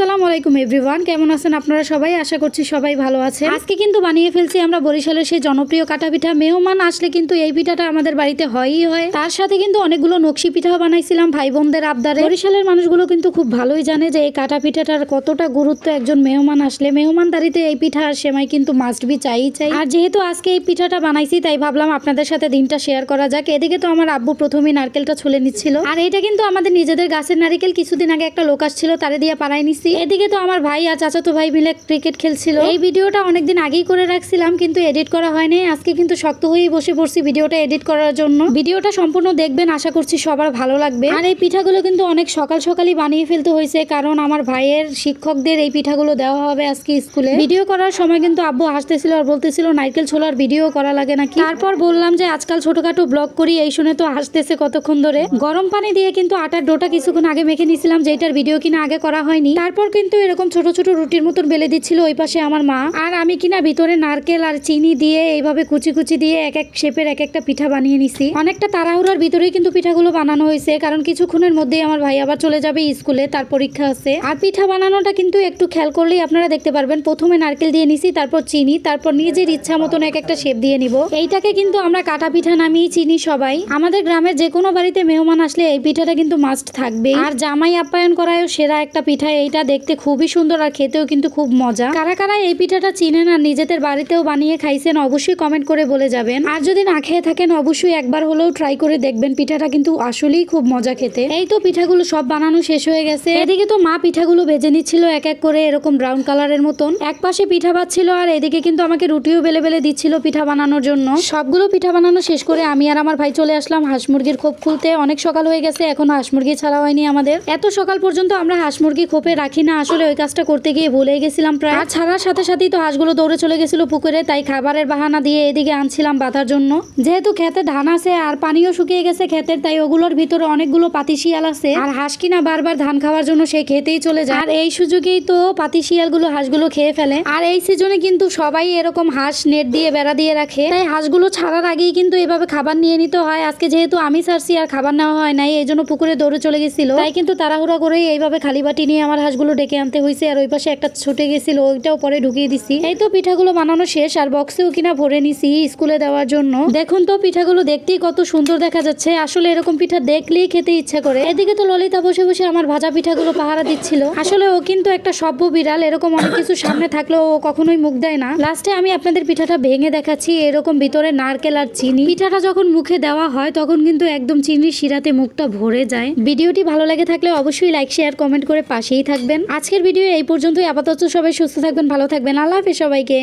আসসালামু আলাইকুম এভরিওয়ান, কেমন আছেন আপনারা সবাই? আশা করছি সবাই ভালো আছে আজকে কিন্তু বানিয়ে ফেলছি আমরা বরিশালের সেই জনপ্রিয় কাটা পিঠা। মেহমান আসলে কিন্তু এই পিঠাটা আমাদের বাড়িতে হয়ই হয়। তার সাথে কিন্তু অনেকগুলো নকশি পিঠাও বানাইছিলাম ভাই বোনদের আবদারে। বরিশালের মানুষগুলো কিন্তু খুব ভালোই জানে যে এই কাটা পিঠাটার কতটা গুরুত্ব একজন মেহমান আসলে। মেহমানদারিতে এই পিঠা আর সেমাই কিন্তু মাস্ট বি চাই চাই। আর যেহেতু আজকে এই পিঠাটা বানাইছি, তাই ভাবলাম আপনাদের সাথে দিনটা শেয়ার করা যাক। এদিকে তো আমার আব্বু প্রথমেই নারকেলটা ছুলে নিচ্ছিল। আর এটা কিন্তু আমাদের নিজেদের গাছের নারকেল কিছুদিন আগে একটা লোক আসছিল, তারে দিয়ে পাড়াই নিছি এদিকে তো আমার ভাই আর চাচাতো ভাই মিলে ক্রিকেট খেলছিল। এই ভিডিওটা অনেকদিন আগেই করে রাখছিলাম কিন্তু এডিট করা হয়নি। আজকে কিন্তু শক্ত হয়েই বসে পড়ছি ভিডিওটা এডিট করার জন্য। ভিডিওটা সম্পূর্ণ দেখবেন আশা করছি সবার ভালো লাগবে। আর এই পিঠাগুলো কিন্তু অনেক সকাল সকালই বানিয়ে ফেলতে হয়েছে কারণ আমার ভাইয়ের শিক্ষকদের এই পিঠাগুলো দেওয়া হবে আজকে স্কুলে। ভিডিও করার সময় কিন্তু আব্বু হাসতেছিল আর বলতেছিল নারকেল ছোলার ভিডিও করা লাগে নাকি? তারপর বললাম যে আজকাল ছোটখাটো ব্লগ করি এই শুনে তো হাসতেছে কতক্ষণ ধরে। গরম পানি দিয়ে কিন্তু আটার ডোটা কিছুক্ষণ আগে মেখে নিয়েছিলাম যেটার ভিডিও কিনা আগে করা হয়নি। তারপর কিন্তু এরকম ছোট ছোট রুটির মতন বেলে দিচ্ছিল ওই পাশে আমার মা। আর আমি কিনা ভিতরে নারকেল আর চিনি দিয়ে এইভাবে কুচি কুচি দিয়ে এক এক শেপের এক একটা পিঠা বানিয়ে নিছি। অনেকটা তাড়াহুড়ার ভিতরেই কিন্তু পিঠাগুলো বানানো হয়েছে, কারণ কিছুক্ষণের মধ্যেই আমার ভাই আবার চলে যাবে স্কুলে, তার পরীক্ষা আছে। আর পিঠা বানানোটা কিন্তু একটু খেয়াল করলেই আপনারা দেখতে পারবেন, প্রথমে নারকেল দিয়ে নিছি, তারপর চিনি, তারপর নিজের ইচ্ছা মতন এক একটা শেপ দিয়ে নিব। এইটাকে কিন্তু আমরা কাটা পিঠা নামিয়ে চিনি সবাই। আমাদের গ্রামের যে কোনো বাড়িতে মেহমান আসলে এই পিঠাটা কিন্তু মাস্ট থাকবে আর জামাই আপ্যায়ন করায়ও সেরা একটা পিঠা, এইটা দেখতে খুবই সুন্দর আর খেতেও কিন্তু খুব মজা। কারা কারা এই পিঠাটা চিনেন আর নিজেদের বাড়িতেও বানিয়ে খাইছেন অবশ্যই কমেন্ট করে বলে যাবেন। আর যদি না খেয়ে থাকেন, অবশ্যই একবার হলেও ট্রাই করে দেখবেন পিঠাটা কিন্তু আসলেই খুব মজা খেতে। এই তো পিঠাগুলো সব বানানো শেষ হয়ে গেছে। এদিকে তো মা পিঠাগুলো ভেজে নিচ্ছিল এক এক করে এরকম ব্রাউন কালারের মতন। এক পাশে পিঠা বাচ্ছিল আর এদিকে কিন্তু আমাকে রুটিও বেলে বেলে দিচ্ছিল পিঠা বানানোর জন্য। সবগুলো পিঠা বানানো শেষ করে আমি আর আমার ভাই চলে আসলাম হাঁস মুরগির খোপ খুলতে। অনেক সকাল হয়ে গেছে, এখনও হাঁস মুরগি ছাড়া হয়নি আমাদের। এত সকাল পর্যন্ত আমরা হাঁস মুরগি খোপে রাখি না আসলে ওই কাজটা করতে গিয়ে ভুলে গেছিলাম প্রায়। আর ছাড়ার সাথে সাথেই তো হাঁসগুলো দৌড়ে চলে গেছিল পুকুরে তাই খাবারের বাহানা দিয়ে এদিকে আনছিলাম বাঁধার জন্য। যেহেতু খেতে ধান আছে আর পানিও শুকিয়ে গেছে ক্ষেতের তাই ওগুলোর ভিতরে অনেকগুলো পাতি শিয়াল আছে। আর হাঁস কিনা বারবার ধান খাওয়ার জন্য সে খেতেই চলে যায়। আর এই সুযোগেই তো পাতি শিয়ালগুলো হাঁসগুলো খেয়ে ফেলে। আর এই সিজনে কিন্তু সবাই এরকম হাঁস নেট দিয়ে বেড়া দিয়ে রাখে। তাই হাঁসগুলো ছাড়ার আগেই কিন্তু এভাবে খাবার নিয়ে নিতে হয়। আজকে যেহেতু আমি ছাড়ছি আর খাবার নেওয়া হয় নাই এই জন্য পুকুরে দৌড়ে চলে গেছিল। তাই কিন্তু তাড়াহুড়া করেই এইভাবে খালি বাটি নিয়ে আমার হাঁসগুলো ডেকে আনতে হয়েছে আর ওই পাশে একটা ছুটে গেছিল, ওইটাও পরে ঢুকিয়ে দিছি। এই তো পিঠাগুলো বানানো শেষ, আর বক্সেও কিনা ভরে নিছি স্কুলে দেওয়ার জন্য। দেখুন তো পিঠাগুলো দেখতেই কত সুন্দর দেখা যাচ্ছে, আসলে এরকম পিঠা দেখলেই খেতে ইচ্ছা করে। এদিকে তো ললিতা বসে বসে আমার ভাজা পিঠাগুলো পাহারা দিচ্ছিল। আসলে ও কিন্তু একটা সভ্য বিড়াল, এরকম অনেক কিছু সামনে থাকলেও ও কখনোই মুখ দেয় না। লাস্টে আমি আপনাদের পিঠাটা ভেঙে দেখাচ্ছি, এরকম ভিতরে নারকেল আর চিনি। পিঠাটা যখন মুখে দেওয়া হয়, তখন কিন্তু একদম চিনির শিরাতে মুখটা ভরে যায়। ভিডিওটি ভালো লাগে থাকলে অবশ্যই লাইক শেয়ার কমেন্ট করে পাশেই থাকবেন। আজকের ভিডিও এই পর্যন্তই। আপাতত সবাই সুস্থ থাকবেন ভালো থাকবেন। আল্লাহ হাফেজ সবাইকে।